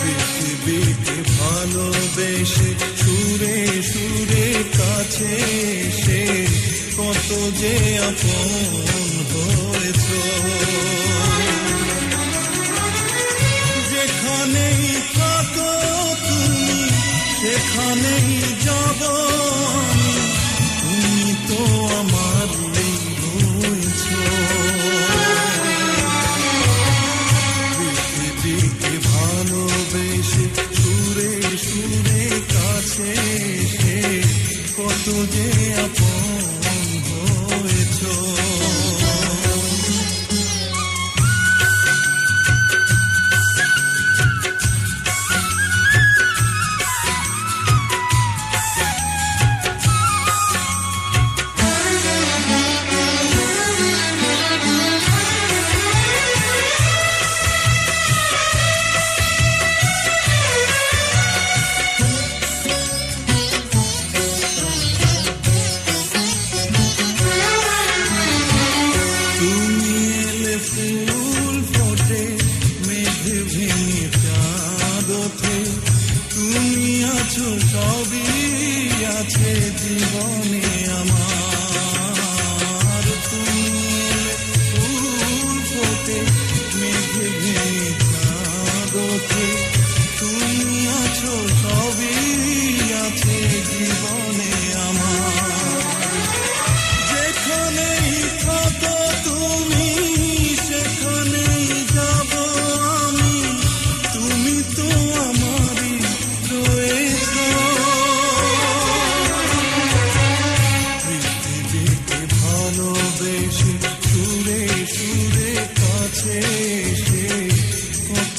পৃথিবীকে ভালোবেসে সুরে সুরে কাছে এসে কত যেখানেই থাকো তুমি, সেখানেই যাব তুমি তো আমার সুরে সুরে কাছে কত যে আপন সবই আছে জীবনে আমার। তুমি ফুল ফোটে মেঘ ভেঙে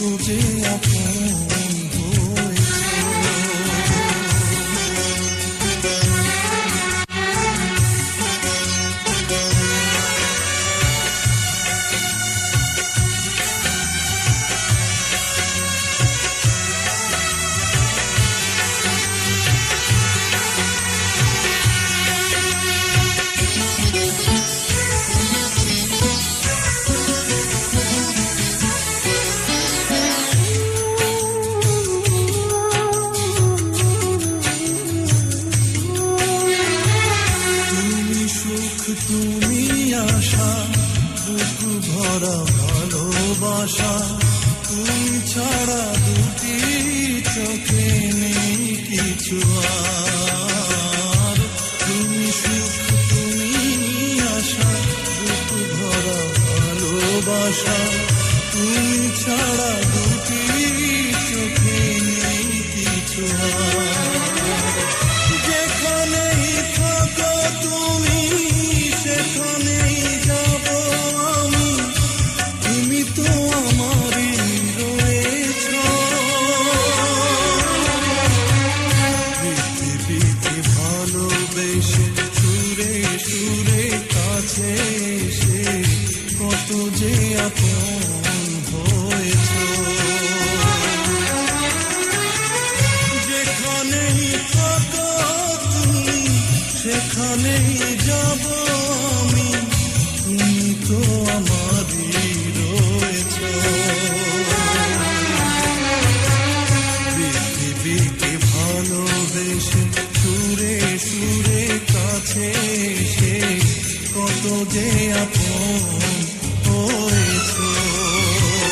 কত যে আপন আশা বুক ভরা ভালোবাসা, তুই ছাড়া দুটি চোখে নেই কিছু তুমি সুখ, তুমি আশা, বুক ভরা ভালোবাসা, তুই ছাড়া চলে সুরে সুরে কাছে সে কত যে আপন হয়েছ যেখানেই থাকো তুমি সেখানেই যাব। শেষ কত যে আপন।